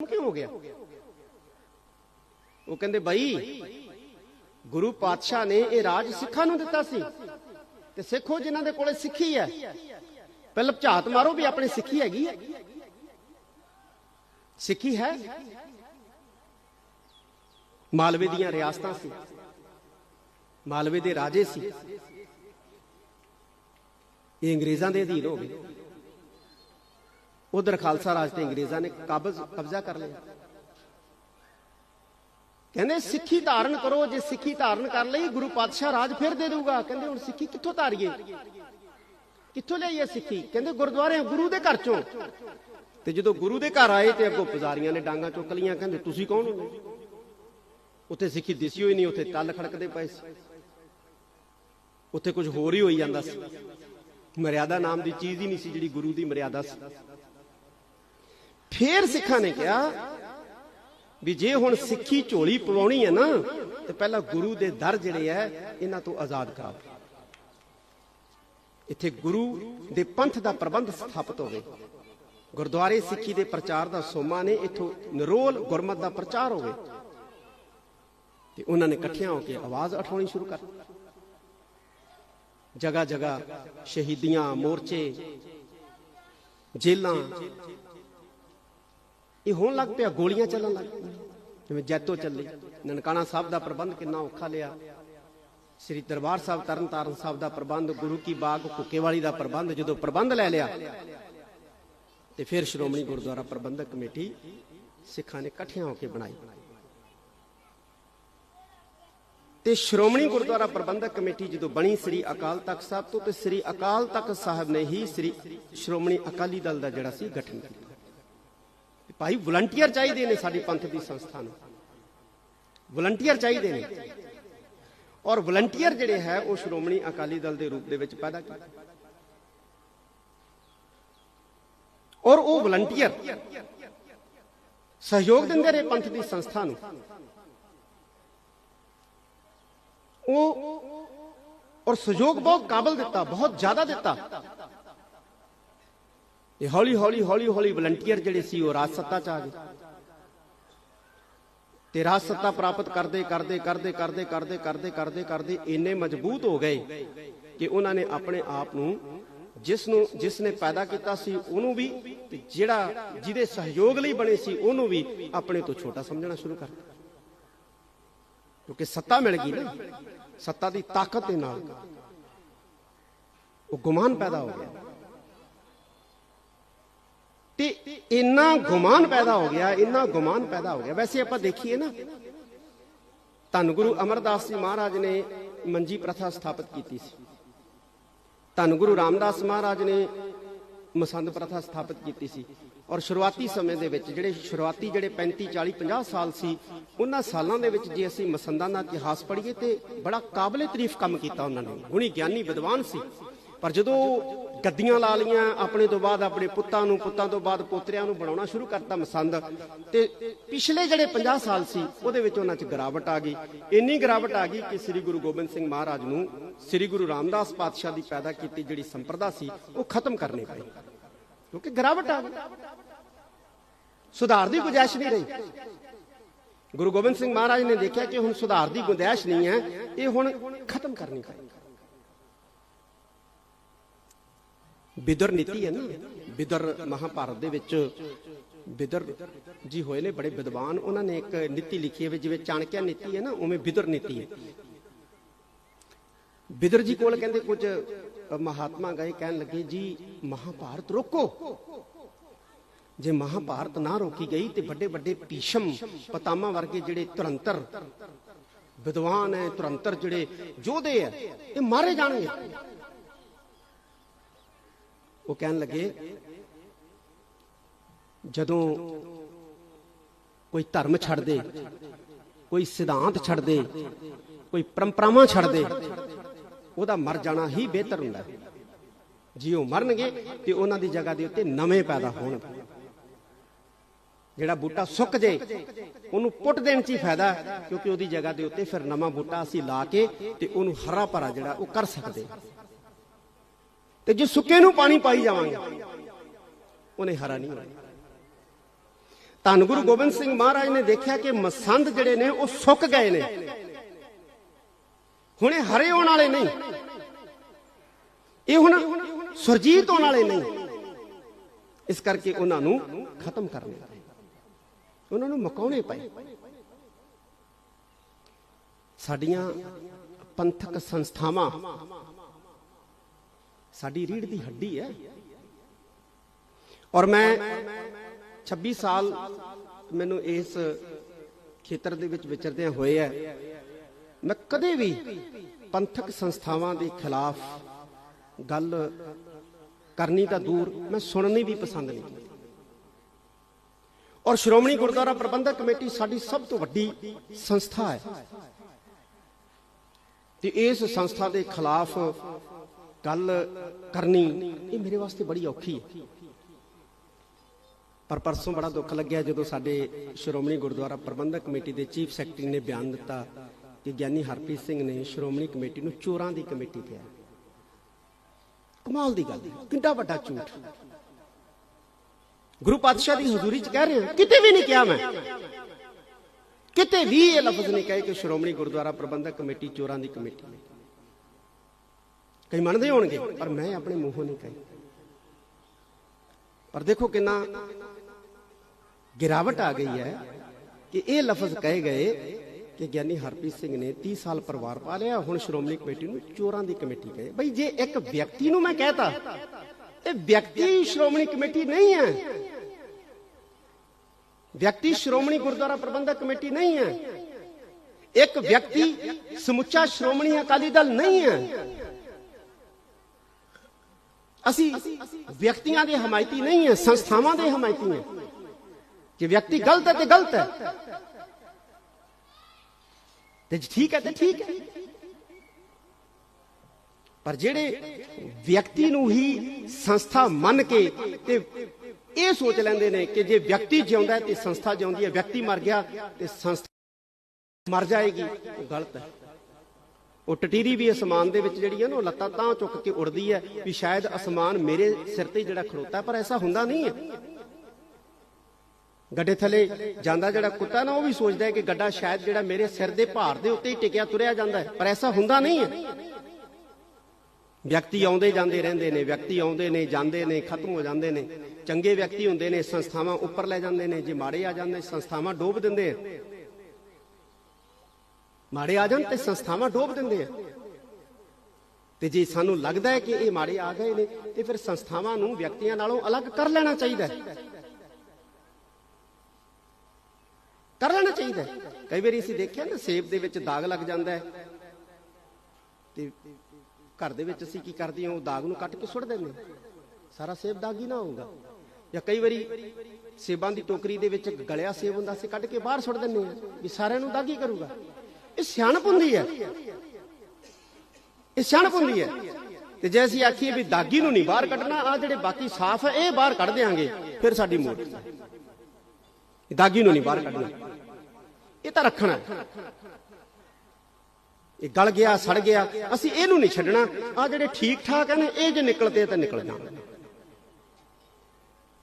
ਕਿਉਂ ਹੋ ਗਿਆ। ਉਹ ਕਹਿੰਦੇ, ਬਾਈ, ਗੁਰੂ ਪਾਤਸ਼ਾਹ ਨੇ ਇਹ ਰਾਜ ਸਿੱਖਾਂ ਨੂੰ ਦਿੱਤਾ ਸੀ ਤੇ ਸਿੱਖੋ ਜਿਨ੍ਹਾਂ ਦੇ ਕੋਲੇ ਸਿੱਖੀ ਹੈ। ਪਹਿਲਾਂ ਝਾਤ ਮਾਰੋ ਵੀ ਆਪਣੀ ਸਿੱਖੀ ਹੈਗੀ ਹੈ। ਸਿੱਖੀ ਹੈ? ਮਾਲਵੇ ਦੀਆਂ ਰਿਆਸਤਾਂ ਸੀ। ਮਾਲਵੇ ਦੇ ਰਾਜੇ ਸੀ। ਇਹ ਅੰਗਰੇਜ਼ਾਂ ਦੇ ਅਧੀਨ ਹੋ ਗਏ। ਉਧਰ ਖਾਲਸਾ ਰਾਜ ਤੇ ਅੰਗਰੇਜ਼ਾਂ ਨੇ ਕਾਬਜ਼ ਕਬਜ਼ਾ ਕਰ ਲਿਆ। ਕਹਿੰਦੇ, ਸਿੱਖੀ ਧਾਰਨ ਕਰੋ, ਜੇ ਸਿੱਖੀ ਧਾਰਨ ਕਰ ਲਈ, ਗੁਰੂ ਪਾਤਸ਼ਾਹ ਰਾਜ ਫਿਰ ਦੇ ਦੇਊਗਾ। ਕਹਿੰਦੇ, ਹੁਣ ਸਿੱਖੀ ਕਿੱਥੋਂ ਧਾਰੀਏ? ਕਿੱਥੋਂ ਲਈਏ ਸਿੱਖੀ? ਕਹਿੰਦੇ ਗੁਰਦੁਆਰੇ ਗੁਰੂ ਦੇ ਘਰ ਚੋਂ। ਤੇ ਜਦੋਂ ਗੁਰੂ ਦੇ ਘਰ ਆਏ ਤੇ ਅੱਗੋਂ ਪੁਜ਼ਾਰੀਆਂ ਨੇ ਡਾਂਗਾ ਚੁੱਕ ਲੀਆਂ ਕਹਿੰਦੇ, ਤੁਸੀਂ ਕੌਣ ਹੋ? ਉੱਥੇ ਸਿੱਖੀ ਦਿਸੀ ਹੋਈ ਨਹੀਂ, ਉੱਥੇ ਤਲ ਖੜਕਦੇ ਪਏ ਸੀ। ਉੱਥੇ ਕੁਝ ਹੋਰ ਹੀ ਹੋਈ ਜਾਂਦਾ ਸੀ। ਮਰਿਆਦਾ ਨਾਮ ਦੀ ਚੀਜ਼ ਹੀ ਨਹੀਂ ਸੀ ਜਿਹੜੀ ਗੁਰੂ ਦੀ ਮਰਿਆਦਾ ਸੀ। ਫੇਰ ਸਿੱਖਾਂ ਨੇ ਕਿਹਾ ਵੀ ਜੇ ਹੁਣ ਸਿੱਖੀ ਝੋਲੀ ਪਵਾਉਣੀ ਹੈ ਨਾ, ਤੇ ਪਹਿਲਾਂ ਗੁਰੂ ਦੇ ਦਰ ਜਿਹੜੇ ਐ ਇਹਨਾਂ ਤੋਂ ਆਜ਼ਾਦ ਕਰਾਓ। ਇੱਥੇ ਗੁਰੂ ਦੇ ਪੰਥ ਦਾ ਪ੍ਰਬੰਧ ਸਥਾਪਿਤ ਹੋਵੇ। ਗੁਰਦੁਆਰੇ ਸਿੱਖੀ ਦੇ ਪ੍ਰਚਾਰ ਦਾ ਸੋਮਾ ਨੇ, ਇਥੋਂ ਨਿਰੋਲ ਗੁਰਮਤ ਦਾ ਪ੍ਰਚਾਰ ਹੋਵੇ। ਤੇ ਉਹਨਾਂ ਨੇ ਇਕੱਠਿਆਂ ਹੋ ਕੇ ਆਵਾਜ਼ ਉਠਾਉਣੀ ਸ਼ੁਰੂ ਕਰ ਜਗਾ ਜਗਾ ਸ਼ਹੀਦੀਆਂ, ਮੋਰਚੇ ਜੇਲਾਂ ਇਹ ਹੋਣ ਲੱਗ ਪਿਆ, ਗੋਲੀਆਂ ਚੱਲਣ ਲੱਗ ਪਈਆਂ। ਜਿਵੇਂ ਜੈਤੋ ਚੱਲੀ, ਨਨਕਾਣਾ ਸਾਹਿਬ ਦਾ ਪ੍ਰਬੰਧ ਕਿੰਨਾ ਔਖਾ ਲਿਆ। ਸ੍ਰੀ ਦਰਬਾਰ ਸਾਹਿਬ, ਤਰਨਤਾਰਨ ਸਾਹਿਬ ਦਾ ਪ੍ਰਬੰਧ, ਗੁਰੂ ਕੀ ਬਾਗ ਕੁੱਕੇਵਾਲੀ ਦਾ ਪ੍ਰਬੰਧ, ਜਦੋਂ ਪ੍ਰਬੰਧ ਲੈ ਲਿਆ, ਤੇ ਫਿਰ ਸ਼੍ਰੋਮਣੀ ਗੁਰਦੁਆਰਾ ਪ੍ਰਬੰਧਕ ਕਮੇਟੀ ਸਿੱਖਾਂ ਨੇ ਇਕੱਠਿਆਂ ਹੋ ਕੇ ਬਣਾਈ। ਤੇ ਸ਼੍ਰੋਮਣੀ ਗੁਰਦੁਆਰਾ ਪ੍ਰਬੰਧਕ ਕਮੇਟੀ ਜਦੋਂ ਬਣੀ ਸ੍ਰੀ ਅਕਾਲ ਤਖਤ ਸਾਹਿਬ ਤੋਂ, ਤੇ ਸ੍ਰੀ ਅਕਾਲ ਤਖਤ ਸਾਹਿਬ ਨੇ ਹੀ ਸ੍ਰੀ ਸ਼੍ਰੋਮਣੀ ਅਕਾਲੀ ਦਲ ਦਾ ਜਿਹੜਾ ਸੀ, ਗਠਨ ਕੀਤਾ। ਭਾਈ ਵਲੰਟੀਅਰ ਚਾਹੀਦੇ ਨੇ ਸਾਡੀ ਪੰਥ ਦੀ ਸੰਸਥਾ ਨੂੰ। ਵਲੰਟੀਅਰ ਚਾਹੀਦੇ ਨੇ। ਔਰ ਵਲੰਟੀਅਰ ਜਿਹੜੇ ਹੈ, ਉਹ ਸ਼੍ਰੋਮਣੀ ਅਕਾਲੀ ਦਲ ਦੇ ਰੂਪ ਦੇ ਵਿੱਚ ਪੈਦਾ ਕੀਤੇ। ਔਰ ਉਹ ਵਲੰਟੀਅਰ ਸਹਿਯੋਗ ਦਿੰਦੇ ਰਹੇ ਪੰਥ ਦੀ ਸੰਸਥਾ ਨੂੰ। ਉਹ ਔਰ ਸਹਿਯੋਗ ਬਹੁਤ ਕਾਬਲ ਦਿੱਤਾ, ਬਹੁਤ ਜ਼ਿਆਦਾ ਦਿੱਤਾ। ਇਹ ਹੌਲੀ ਹੌਲੀ ਹੌਲੀ ਹੌਲੀ ਵਲੰਟੀਅਰ ਜਿਹੜੇ ਸੀ ਉਹ ਰਾਜ ਸੱਤਾ ਚ ਆ ਗਏ। ਤੇ ਰਾਜ ਸੱਤਾ ਪ੍ਰਾਪਤ ਕਰਦੇ ਕਰਦੇ ਕਰਦੇ ਕਰਦੇ ਕਰਦੇ ਕਰਦੇ ਕਰਦੇ ਕਰਦੇ ਇੰਨੇ ਮਜ਼ਬੂਤ ਹੋ ਗਏ ਕਿ ਉਹਨਾਂ ਨੇ ਆਪਣੇ ਆਪ ਨੂੰ ਜਿਸ ਨੂੰ, ਜਿਸ ਨੇ ਪੈਦਾ ਕੀਤਾ ਸੀ ਉਹਨੂੰ ਵੀ ਤੇ ਜਿਹੜਾ ਜਿਹਦੇ ਸਹਿਯੋਗ ਲਈ ਬਣੇ ਸੀ ਉਹਨੂੰ ਵੀ ਆਪਣੇ ਤੋਂ ਛੋਟਾ ਸਮਝਣਾ ਸ਼ੁਰੂ ਕਰ ਦਿੱਤਾ। ਕਿਉਂਕਿ ਸੱਤਾ ਮਿਲ ਗਈ ਨਾ, ਸੱਤਾ ਦੀ ਤਾਕਤ ਦੇ ਨਾਲ ਉਹ ਗੁਮਾਨ ਪੈਦਾ ਹੋ ਗਿਆ। ਤੇ ਇੰਨਾ ਗੁਮਾਨ ਪੈਦਾ ਹੋ ਗਿਆ, ਇੰਨਾ ਗੁਮਾਨ ਪੈਦਾ ਹੋ ਗਿਆ। ਵੈਸੇ ਆਪਾਂ ਦੇਖੀਏ ਨਾ, ਧੰਨ ਗੁਰੂ ਅਮਰਦਾਸ ਜੀ ਮਹਾਰਾਜ ਨੇ ਮੰਜੀ ਪ੍ਰਥਾ ਸਥਾਪਿਤ ਕੀਤੀ ਸੀ। ਧੰਨ ਗੁਰੂ ਰਾਮਦਾਸ ਮਹਾਰਾਜ ਨੇ ਮਸੰਦ ਪ੍ਰਥਾ ਸਥਾਪਿਤ ਕੀਤੀ ਸੀ। ਔਰ ਸ਼ੁਰੂਆਤੀ ਸਮੇਂ ਦੇ ਵਿੱਚ ਜਿਹੜੇ ਸ਼ੁਰੂਆਤੀ ਜਿਹੜੇ 35 40 50 ਸਾਲ ਸੀ, ਉਹਨਾਂ ਸਾਲਾਂ ਦੇ ਵਿੱਚ ਜੇ ਅਸੀਂ ਮਸੰਦਾਂ ਦਾ ਇਤਿਹਾਸ ਪੜ੍ਹੀਏ ਤੇ ਬੜਾ ਕਾਬਲੇ ਤਾਰੀਫ ਕੰਮ ਕੀਤਾ ਉਹਨਾਂ ਨੇ। ਗੁਣੀ ਗਿਆਨੀ ਵਿਦਵਾਨ ਸੀ। ਪਰ ਜਦੋਂ ਗੱਦੀਆਂ ਲਾ ਲੀਆਂ ਆਪਣੇ ਤੋਂ ਬਾਅਦ ਆਪਣੇ ਪੁੱਤਾਂ ਨੂੰ, ਪੁੱਤਾਂ ਤੋਂ ਬਾਅਦ ਪੋਤਰਿਆਂ ਨੂੰ ਬਣਾਉਣਾ ਸ਼ੁਰੂ ਕਰਤਾ ਮਸੰਦ। ਤੇ ਪਿਛਲੇ ਜਿਹੜੇ 50 ਸਾਲ ਸੀ, ਉਹਦੇ ਵਿੱਚ ਉਹਨਾਂ 'ਚ ਗਿਰਾਵਟ ਆ ਗਈ। ਇੰਨੀ ਗਿਰਾਵਟ ਆ ਗਈ ਕਿ ਸ੍ਰੀ ਗੁਰੂ ਗੋਬਿੰਦ ਸਿੰਘ ਮਹਾਰਾਜ ਨੂੰ ਸ੍ਰੀ ਗੁਰੂ ਰਾਮਦਾਸ ਪਾਤਸ਼ਾਹ ਦੀ ਪੈਦਾ ਕੀਤੀ ਜਿਹੜੀ ਸੰਪਰਦਾ ਸੀ, ਉਹ ਖਤਮ ਕਰਨੀ ਪਈ ਕਿਉਂਕਿ ਗਿਰਾਵਟ ਆ ਗਈ। ਸੁਧਾਰ ਦੀ ਗੁੰਜਾਇਸ਼ ਨਹੀਂ ਰਹੀ। ਗੁਰੂ ਗੋਬਿੰਦ ਸਿੰਘ ਮਹਾਰਾਜ ਨੇ ਦੇਖਿਆ ਕਿ ਹੁਣ ਸੁਧਾਰ ਦੀ ਗੁੰਜਾਇਸ਼ ਨਹੀਂ ਹੈ, ਇਹ ਹੁਣ ਖਤਮ ਕਰਨੀ ਪਈ। ਬਿਦਰ ਨੀਤੀ ਹੈ ਨਾ। ਬਿਦਰ ਮਹਾਭਾਰਤ ਦੇ ਵਿੱਚ ਬਿਦਰ ਜੀ ਹੋਏ ਨੇ, ਬੜੇ ਵਿਦਵਾਨ। ਉਹਨਾਂ ਨੇ ਇੱਕ ਨੀਤੀ ਲਿਖੀ ਹੈ ਜਿਵੇਂ ਚਾਣਕਿਆ ਨੀਤੀ ਹੈ ਨਾ, ਉਵੇਂ ਬਿਦਰ ਨੀਤੀ ਹੈ। ਬਿਦਰ ਜੀ ਕੋਲ ਕਹਿੰਦੇ ਕੁਝ ਮਹਾਤਮਾ ਗਏ ਕਹਿਣ ਲੱਗੇ, ਜੀ, ਮਹਾਭਾਰਤ ਰੋਕੋ। ਜੇ ਮਹਾਭਾਰਤ ਨਾ ਰੋਕੀ ਗਈ ਤੇ ਵੱਡੇ ਵੱਡੇ ਭੀਸ਼ਮ ਪਤਾਮਾ ਵਰਗੇ ਜਿਹੜੇ ਤੁਰੰਤਰ ਵਿਦਵਾਨ ਹੈ ਤੁਰੰਤਰ ਜਿਹੜੇ ਯੋਧੇ ਹੈ, ਇਹ ਮਾਰੇ ਜਾਣਗੇ। ਉਹ ਕਹਿਣ ਲੱਗੇ, ਜਦੋਂ ਕੋਈ ਧਰਮ ਛੱਡ ਦੇ, ਕੋਈ ਸਿਧਾਂਤ ਛੱਡ ਦੇ, ਕੋਈ ਪਰੰਪਰਾਵਾਂ ਛੱਡ ਦੇ, ਉਹਦਾ ਮਰ ਜਾਣਾ ਹੀ ਬਿਹਤਰ ਹੁੰਦਾ ਹੈ। ਜੇ ਉਹ ਮਰਨਗੇ ਤੇ ਉਹਨਾਂ ਦੀ ਜਗ੍ਹਾ ਦੇ ਉੱਤੇ ਨਵੇਂ ਪੈਦਾ ਹੋਣ। ਜਿਹੜਾ ਬੂਟਾ ਸੁੱਕ ਜੇ, ਉਹਨੂੰ ਪੁੱਟ ਦੇਣ 'ਚ ਹੀ ਫਾਇਦਾ ਕਿਉਂਕਿ ਉਹਦੀ ਜਗ੍ਹਾ ਦੇ ਉੱਤੇ ਫਿਰ ਨਵਾਂ ਬੂਟਾ ਅਸੀਂ ਲਾ ਕੇ ਤੇ ਉਹਨੂੰ ਹਰਾ ਭਰਾ ਜਿਹੜਾ ਉਹ ਕਰ ਸਕਦੇ। ਤੇ ਜੇ ਸੁੱਕੇ ਨੂੰ ਪਾਣੀ ਪਾਈ ਜਾਵਾਂਗੇ, ਉਹਨੇ ਹਰਾ ਨਹੀਂ ਹੋਣਾ। ਧੰਨ ਗੁਰੂ ਗੋਬਿੰਦ ਸਿੰਘ ਮਹਾਰਾਜ ਨੇ ਦੇਖਿਆ ਕਿ ਮਸੰਦ ਜਿਹੜੇ ਨੇ, ਉਹ ਸੁੱਕ ਗਏ ਨੇ। ਹੁਣ ਹਰੇ ਹੋਣ ਵਾਲੇ ਨਹੀਂ। ਇਹ ਹੁਣ ਸੁਰਜੀਤ ਹੋਣ ਵਾਲੇ ਨਹੀਂ। ਇਸ ਕਰਕੇ ਉਹਨਾਂ ਨੂੰ ਖਤਮ ਕਰਨੇ ਪਏ ਉਹਨਾਂ ਨੂੰ ਮਕਾਉਣੇ ਪਏ। ਸਾਡੀਆਂ ਪੰਥਕ ਸੰਸਥਾਵਾਂ ਸਾਡੀ ਰੀੜ ਦੀ ਹੱਡੀ ਹੈ। ਔਰ ਮੈਂ 26 ਸਾਲ ਮੈਨੂੰ ਇਸ ਖੇਤਰ ਦੇ ਵਿੱਚ ਵਿਚਰਦਿਆਂ ਹੋਏ ਹੈ। ਮੈਂ ਕਦੇ ਵੀ ਪੰਥਕ ਸੰਸਥਾਵਾਂ ਦੇ ਖਿਲਾਫ ਗੱਲ ਕਰਨੀ ਤਾਂ ਦੂਰ, ਮੈਂ ਸੁਣਨੀ ਵੀ ਪਸੰਦ ਨਹੀਂ ਕੀਤੀ ਔਰ ਸ਼੍ਰੋਮਣੀ ਗੁਰਦੁਆਰਾ ਪ੍ਰਬੰਧਕ ਕਮੇਟੀ ਸਾਡੀ ਸਭ ਤੋਂ ਵੱਡੀ ਸੰਸਥਾ ਹੈ। ਤੇ ਇਸ ਸੰਸਥਾ ਦੇ ਖਿਲਾਫ ਗੱਲ ਕਰਨੀ, ਇਹ ਮੇਰੇ ਵਾਸਤੇ ਬੜੀ ਔਖੀ ਹੈ। ਪਰ ਪਰਸੋਂ ਬੜਾ ਦੁੱਖ ਲੱਗਿਆ ਜਦੋਂ ਸਾਡੇ ਸ਼੍ਰੋਮਣੀ ਗੁਰਦੁਆਰਾ ਪ੍ਰਬੰਧਕ ਕਮੇਟੀ ਦੇ ਚੀਫ ਸੈਕਟਰੀ ਨੇ ਬਿਆਨ ਦਿੱਤਾ ਕਿ ਗਿਆਨੀ ਹਰਪ੍ਰੀਤ ਸਿੰਘ ਨੇ ਸ਼੍ਰੋਮਣੀ ਕਮੇਟੀ ਨੂੰ ਚੋਰਾਂ ਦੀ ਕਮੇਟੀ ਕਿਹਾ। ਕਮਾਲ ਦੀ ਗੱਲ ਹੈ ਕਿੰਨਾ ਵੱਡਾ ਝੂਠ। ਗੁਰੂ ਪਾਤਸ਼ਾਹ ਦੀ ਹਜ਼ੂਰੀ ਚ ਕਹਿ ਰਹੇ ਹਾਂ, ਕਿਤੇ ਵੀ ਨਹੀਂ ਕਿਹਾ ਮੈਂ। ਕਿਤੇ ਵੀ ਇਹ ਲਫ਼ਜ਼ ਨਹੀਂ ਕਹੇ ਕਿ ਸ਼੍ਰੋਮਣੀ ਗੁਰਦੁਆਰਾ ਪ੍ਰਬੰਧਕ ਕਮੇਟੀ ਚੋਰਾਂ ਦੀ ਕਮੇਟੀ ਹੈ ਕਈ ਮੰਨਦੇ ਹੋਣਗੇ, ਪਰ ਮੈਂ ਆਪਣੇ ਮੂੰਹੋਂ ਨਹੀਂ ਕਹੀ। ਪਰ ਦੇਖੋ ਕਿੰਨਾ ਗਿਰਾਵਟ ਆ ਗਈ ਹੈ ਕਿ ਇਹ ਲਫ਼ਜ਼ ਕਹੇ ਗਏ ਕਿ ਗਿਆਨੀ ਹਰਪ੍ਰੀਤ ਸਿੰਘ ਨੇ 30 ਸਾਲ ਪਰਿਵਾਰ ਪਾਲਿਆ ਹੁਣ ਸ਼੍ਰੋਮਣੀ ਕਮੇਟੀ ਨੂੰ ਚੋਰਾਂ ਦੀ ਕਮੇਟੀ ਕਹੇ। ਬਈ ਜੇ ਇੱਕ ਵਿਅਕਤੀ ਨੂੰ ਮੈਂ ਕਹਤਾ, ਇਹ ਵਿਅਕਤੀ ਸ਼੍ਰੋਮਣੀ ਕਮੇਟੀ ਨਹੀਂ ਹੈ। ਵਿਅਕਤੀ ਸ਼੍ਰੋਮਣੀ ਗੁਰਦੁਆਰਾ ਪ੍ਰਬੰਧਕ ਕਮੇਟੀ ਨਹੀਂ ਹੈ। ਇੱਕ ਵਿਅਕਤੀ ਸਮੁੱਚਾ ਸ਼੍ਰੋਮਣੀ ਅਕਾਲੀ ਦਲ ਨਹੀਂ ਹੈ। ਅਸੀਂ ਵਿਅਕਤੀਆਂ ਦੇ ਹਮਾਇਤੀ ਨਹੀਂ ਹੈ, ਸੰਸਥਾਵਾਂ ਦੇ ਹਮਾਇਤੀ ਹੈ। ਜੇ ਵਿਅਕਤੀ ਗਲਤ ਹੈ ਤੇ ਗਲਤ ਹੈ। ਤੇ ਠੀਕ ਹੈ ਤੇ ਠੀਕ ਹੈ। ਪਰ ਜਿਹੜੇ ਵਿਅਕਤੀ ਨੂੰ ਹੀ ਸੰਸਥਾ ਮੰਨ ਕੇ ਤੇ ਇਹ ਸੋਚ ਲੈਂਦੇ ਨੇ ਕਿ ਜੇ ਵਿਅਕਤੀ ਜਿਉਂਦਾ ਹੈ ਤੇ ਸੰਸਥਾ ਜਿਉਂਦੀ ਹੈ, ਵਿਅਕਤੀ ਮਰ ਗਿਆ ਤੇ ਸੰਸਥਾ ਮਰ ਜਾਏਗੀ, ਉਹ ਗਲਤ ਹੈ। ਉਹ ਟਟੀਰੀ ਵੀ ਅਸਮਾਨ ਦੇ ਵਿੱਚ ਜਿਹੜੀ ਹੈ ਨਾ, ਉਹ ਲੱਤਾਂ ਤਾਂ ਚੁੱਕ ਕੇ ਉੜਦੀ ਹੈ ਵੀ ਸ਼ਾਇਦ ਅਸਮਾਨ ਮੇਰੇ ਸਿਰ ਤੇ ਜਿਹੜਾ ਖੜੋਤਾ, ਪਰ ਐਸਾ ਹੁੰਦਾ ਨਹੀਂ ਹੈ। ਗੱਡੇ ਥੱਲੇ ਜਾਂਦਾ ਜਿਹੜਾ ਕੁੱਤਾ ਨਾ, ਉਹ ਵੀ ਸੋਚਦਾ ਹੈ ਕਿ ਗੱਡਾ ਸ਼ਾਇਦ ਜਿਹੜਾ ਮੇਰੇ ਸਿਰ ਦੇ ਭਾਰ ਦੇ ਉੱਤੇ ਹੀ ਟਿਕਿਆ, ਤੁਰਿਆ ਜਾਂਦਾ ਹੈ, ਪਰ ਐਸਾ ਹੁੰਦਾ ਨਹੀਂ ਹੈ। ਵਿਅਕਤੀ ਆਉਂਦੇ ਜਾਂਦੇ ਰਹਿੰਦੇ ਨੇ, ਵਿਅਕਤੀ ਆਉਂਦੇ ਨੇ, ਜਾਂਦੇ ਨੇ, ਖਤਮ ਹੋ ਜਾਂਦੇ ਨੇ। ਚੰਗੇ ਵਿਅਕਤੀ ਹੁੰਦੇ ਨੇ, ਸੰਸਥਾਵਾਂ ਉੱਪਰ ਲੈ ਜਾਂਦੇ ਨੇ, ਜੇ ਮਾੜੇ ਆ ਜਾਂਦੇ, ਸੰਸਥਾਵਾਂ ਡੋਬ ਦਿੰਦੇ ਆ। ਮਾੜੇ ਆ ਜਾਣ ਤੇ ਸੰਸਥਾਵਾਂ ਡੋਬ ਦਿੰਦੇ ਆ। ਤੇ ਜੇ ਸਾਨੂੰ ਲੱਗਦਾ ਹੈ ਕਿ ਇਹ ਮਾੜੇ ਆ ਗਏ ਨੇ, ਤੇ ਫਿਰ ਸੰਸਥਾਵਾਂ ਨੂੰ ਵਿਅਕਤੀਆਂ ਨਾਲੋਂ ਅਲੱਗ ਕਰ ਲੈਣਾ ਚਾਹੀਦਾ ਹੈ। ਕਰ ਲੈਣਾ ਚਾਹੀਦਾ ਹੈ। ਕਈ ਵਾਰੀ ਅਸੀਂ ਦੇਖਿਆ ਨਾ, ਸੇਬ ਦੇ ਵਿੱਚ ਦਾਗ ਲੱਗ ਜਾਂਦਾ ਹੈ। ਤੇ ਘਰ ਦੇ ਵਿੱਚ ਅਸੀਂ ਕੀ ਕਰਦੇ ਹਾਂ, ਉਹ ਦਾਗ ਨੂੰ ਕੱਟ ਕੇ ਸੁੱਟ ਦਿੰਦੇ ਹਾਂ। ਸਾਰਾ ਸੇਬ ਦਾਗੀ ਨਾ ਹੋਊਗਾ। ਜਾਂ ਕਈ ਵਾਰੀ ਸੇਬਾਂ ਦੀ ਟੋਕਰੀ ਦੇ ਵਿੱਚ ਗਲਿਆ ਸੇਬ ਹੁੰਦਾ, ਅਸੀਂ ਕੱਢ ਕੇ ਬਾਹਰ ਸੁੱਟ ਦਿੰਦੇ ਹਾਂ ਵੀ ਸਾਰਿਆਂ ਨੂੰ ਦਾਗੀ ਕਰੂਗਾ। ਇਹ ਸਿਆਣਪ ਹੁੰਦੀ ਹੈ। ਇਹ ਸਿਆਣਪ ਹੁੰਦੀ ਹੈ। ਤੇ ਜੇ ਅਸੀਂ ਆਖੀਏ ਵੀ ਦਾਗੀ ਨੂੰ ਨਹੀਂ ਬਾਹਰ ਕੱਢਣਾ ਆ ਜਿਹੜੇ ਬਾਕੀ ਸਾਫ਼ ਹੈ ਇਹ ਬਾਹਰ ਕੱਢ ਦੇਾਂਗੇ ਫਿਰ ਸਾਡੀ ਮੋਟ ਦਾਗੀ ਨੂੰ ਨਹੀਂ ਬਾਹਰ ਕੱਢਣਾ। ਇਹ ਤਾਂ ਰੱਖਣਾ ਇਹ ਗਲ ਗਿਆ, ਸੜ ਗਿਆ, ਅਸੀਂ ਇਹਨੂੰ ਨਹੀਂ ਛੱਡਣਾ। ਆ ਜਿਹੜੇ ਠੀਕ ਠਾਕ ਨੇ, ਇਹ ਜੇ ਨਿਕਲਦੇ ਤਾਂ ਨਿਕਲ ਜਾਣ।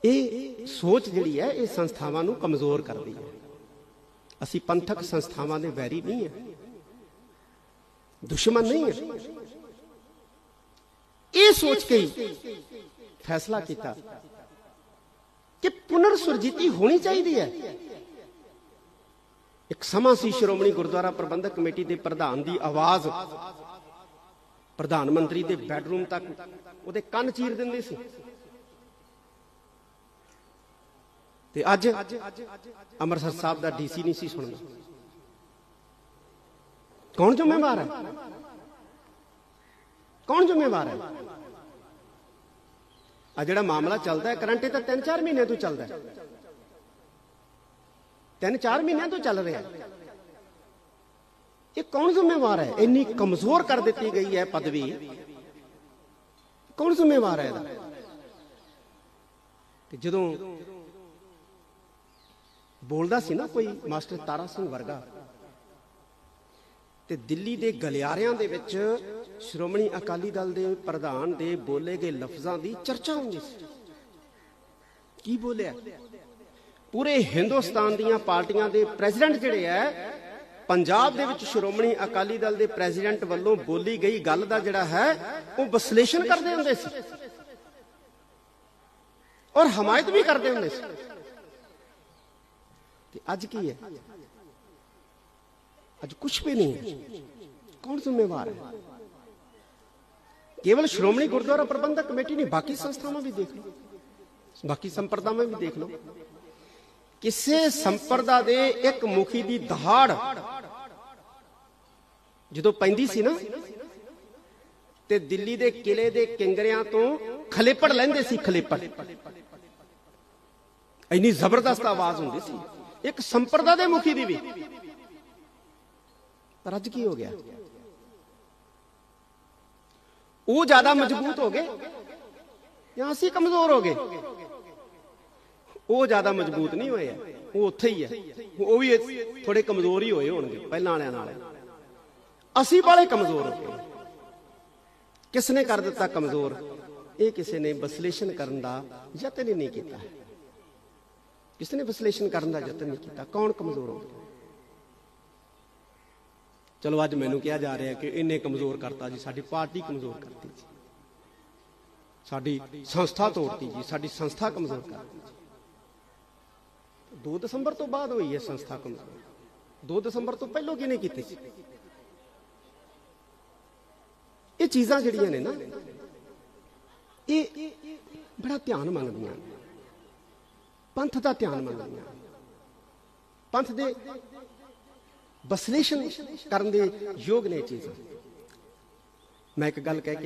ਇਹ ਸੋਚ ਜਿਹੜੀ ਹੈ, ਇਹ ਸੰਸਥਾਵਾਂ ਨੂੰ ਕਮਜ਼ੋਰ ਕਰਦੀ ਹੈ। ਅਸੀਂ ਪੰਥਕ ਸੰਸਥਾਵਾਂ ਦੇ ਵੈਰੀ ਨਹੀਂ ਹੈ ਦੁਸ਼ਮਣ ਨਹੀਂ ਹੈ ਇਹ ਸੋਚ ਕੇ ਫੈਸਲਾ ਕੀਤਾ ਕਿ ਪੁਨਰ ਸੁਰਜੀਤੀ ਹੋਣੀ ਚਾਹੀਦੀ ਹੈ। ਇੱਕ ਸਮਾਂ ਸੀ ਸ਼੍ਰੋਮਣੀ ਗੁਰਦੁਆਰਾ ਪ੍ਰਬੰਧਕ ਕਮੇਟੀ ਦੇ ਪ੍ਰਧਾਨ ਦੀ ਆਵਾਜ਼। ਪ੍ਰਧਾਨ ਮੰਤਰੀ ਦੇ ਬੈੱਡਰੂਮ ਤੱਕ ਉਹਦੇ ਕੰਨ ਚੀਰ ਦਿੰਦੇ ਸੀ। ਤੇ ਅੱਜ ਅੰਮ੍ਰਿਤਸਰ ਸਾਹਿਬ ਦਾ ਡੀਸੀ ਨਹੀਂ ਸੀ ਸੁਣਦਾ ਕੌਣ ਜ਼ਿੰਮੇਵਾਰ ਹੈ? ਕੌਣ ਜ਼ਿੰਮੇਵਾਰ ਹੈ? ਆ ਜਿਹੜਾ ਮਾਮਲਾ ਚੱਲਦਾ ਹੈ ਕਰੰਟ ਇਹ ਤਾਂ 3-4 ਮਹੀਨੇ ਤੋਂ ਚੱਲਦਾ ਹੈ। ਤਿੰਨ ਚਾਰ ਮਹੀਨਿਆਂ ਤੋਂ ਚੱਲ ਰਿਹਾ ਹੈ। ਇਹ ਕੌਣ ਜ਼ਿੰਮੇਵਾਰ ਹੈ? ਇੰਨੀ ਕਮਜ਼ੋਰ ਕਰ ਦਿੱਤੀ ਗਈ ਹੈ ਪਦਵੀ। ਕੌਣ ਜ਼ਿੰਮੇਵਾਰ ਹੈ ਇਹਦਾ? ਤੇ ਜਦੋਂ ਬੋਲਦਾ ਸੀ ਨਾ ਕੋਈ ਮਾਸਟਰ ਤਾਰਾ ਸਿੰਘ ਵਰਗਾ। ਤੇ ਦਿੱਲੀ ਦੇ ਗਲਿਆਰਿਆਂ ਦੇ ਵਿੱਚ ਸ਼੍ਰੋਮਣੀ ਅਕਾਲੀ ਦਲ ਦੇ ਪ੍ਰਧਾਨ ਦੇ ਬੋਲੇ ਗਏ ਲਫ਼ਜ਼ਾਂ ਦੀ ਚਰਚਾ ਹੁੰਦੀ ਸੀ। ਕੀ ਬੋਲਿਆ? ਪੂਰੇ ਹਿੰਦੁਸਤਾਨ ਦੀਆਂ ਪਾਰਟੀਆਂ ਦੇ ਪ੍ਰੈਜ਼ੀਡੈਂਟ ਜਿਹੜੇ ਐ, ਪੰਜਾਬ ਦੇ ਵਿੱਚ ਸ਼੍ਰੋਮਣੀ ਅਕਾਲੀ ਦਲ ਦੇ ਪ੍ਰੈਜ਼ੀਡੈਂਟ ਵੱਲੋਂ ਬੋਲੀ ਗਈ ਗੱਲ ਦਾ ਜਿਹੜਾ ਹੈ, ਉਹ ਵਿਸ਼ਲੇਸ਼ਣ ਕਰਦੇ ਹੁੰਦੇ ਸੀ। ਔਰ ਹਮਾਇਤ ਵੀ ਕਰਦੇ ਹੁੰਦੇ ਸੀ। ਤੇ ਅੱਜ ਕੀ ਹੈ? ਅੱਜ ਕੁਝ ਵੀ ਨਹੀਂ ਹੈ। ਕੌਣ ਜ਼ਿੰਮੇਵਾਰ ਹੈ? ਕੇਵਲ ਸ਼੍ਰੋਮਣੀ ਗੁਰਦੁਆਰਾ ਪ੍ਰਬੰਧਕ ਕਮੇਟੀ ਨਹੀਂ, ਬਾਕੀ ਸੰਸਥਾਵਾਂ ਵੀ ਦੇਖ ਲਓ। ਬਾਕੀ ਸੰਪਰਦਾਵਾਂ ਵੀ ਦੇਖ ਲਓ। ਕਿਸੇ ਸੰਪਰਦਾ ਦੇ ਇੱਕ ਮੁਖੀ ਦੀ ਦਹਾੜ ਜਦੋਂ ਪੈਂਦੀ ਸੀ ਨਾ, ਤੇ ਦਿੱਲੀ ਦੇ ਕਿਲੇ ਦੇ ਕਿੰਗਰਿਆਂ ਤੋਂ ਖਲੇਪੜ ਲੈਂਦੇ ਸੀ, ਖਲੇਪੜ। ਇੰਨੀ ਜ਼ਬਰਦਸਤ ਆਵਾਜ਼ ਹੁੰਦੀ ਸੀ। ਇੱਕ ਸੰਪਰਦਾ ਦੇ ਮੁਖੀ ਦੀ ਵੀ। ਪਰ ਅੱਜ ਕੀ ਹੋ ਗਿਆ? ਉਹ ਜ਼ਿਆਦਾ ਮਜ਼ਬੂਤ ਹੋ ਗਏ ਜਾਂ ਅਸੀਂ ਕਮਜ਼ੋਰ ਹੋ ਗਏ? ਉਹ ਜ਼ਿਆਦਾ ਮਜ਼ਬੂਤ ਨਹੀਂ ਹੋਏ ਆ। ਉਹ ਉੱਥੇ ਹੀ ਹੈ ਉਹ ਵੀ ਥੋੜੇ ਕਮਜ਼ੋਰ ਹੀ ਹੋਏ ਹੋਣਗੇ, ਪਹਿਲਾਂ ਵਾਲਿਆਂ ਨਾਲ। ਅਸੀਂ ਬਾਲੇ ਕਮਜ਼ੋਰ ਹੋ ਗਏ। ਕਿਸ ਨੇ ਕਰ ਦਿੱਤਾ ਕਮਜ਼ੋਰ? ਇਹ ਕਿਸੇ ਨੇ ਵਿਸ਼ਲੇਸ਼ਣ ਕਰਨ ਦਾ ਯਤਨ ਹੀ ਨਹੀਂ ਕੀਤਾ। ਕਿਸੇ ਨੇ ਵਿਸ਼ਲੇਸ਼ਣ ਕਰਨ ਦਾ ਯਤਨ ਨਹੀਂ ਕੀਤਾ, ਕੌਣ ਕਮਜ਼ੋਰ ਹੋ ਗਿਆ ਚਲੋ, ਅੱਜ ਮੈਨੂੰ ਕਿਹਾ ਜਾ ਰਿਹਾ ਕਿ ਇਹਨੇ ਕਮਜ਼ੋਰ ਕਰਤਾ ਜੀ, ਸਾਡੀ ਪਾਰਟੀ ਕਮਜ਼ੋਰ ਕਰਤੀ ਜੀ। ਸਾਡੀ ਸੰਸਥਾ ਤੋੜਤੀ ਜੀ, ਸਾਡੀ ਸੰਸਥਾ ਕਮਜ਼ੋਰ ਕਰਤੀ ਜੀ। 2 ਦਸੰਬਰ ਤੋਂ ਬਾਅਦ ਹੋਈ ਹੈ ਸੰਸਥਾ ਕਮਜ਼ੋਰ। 2 ਦਸੰਬਰ ਤੋਂ ਪਹਿਲਾਂ ਕਿਹਨੇ ਕੀਤੀ ਸੀ? ਇਹ ਚੀਜ਼ਾਂ ਜਿਹੜੀਆਂ ਨੇ ਨਾ, ਇਹ ਬੜਾ ਧਿਆਨ ਮੰਗਦੀਆਂ ਨੇ। ਪੰਥ ਦਾ ਧਿਆਨ ਮੰਗਦੀਆਂ ਪੰਥ ਦੇ ਵਿਸ਼ਲੇਸ਼ਣ ਕਰਨ ਦੇ ਯੋਗ ਨੇ ਇਹ ਚੀਜ਼ਾਂ। ਮੈਂ ਇੱਕ ਗੱਲ ਕਹਿ ਕੇ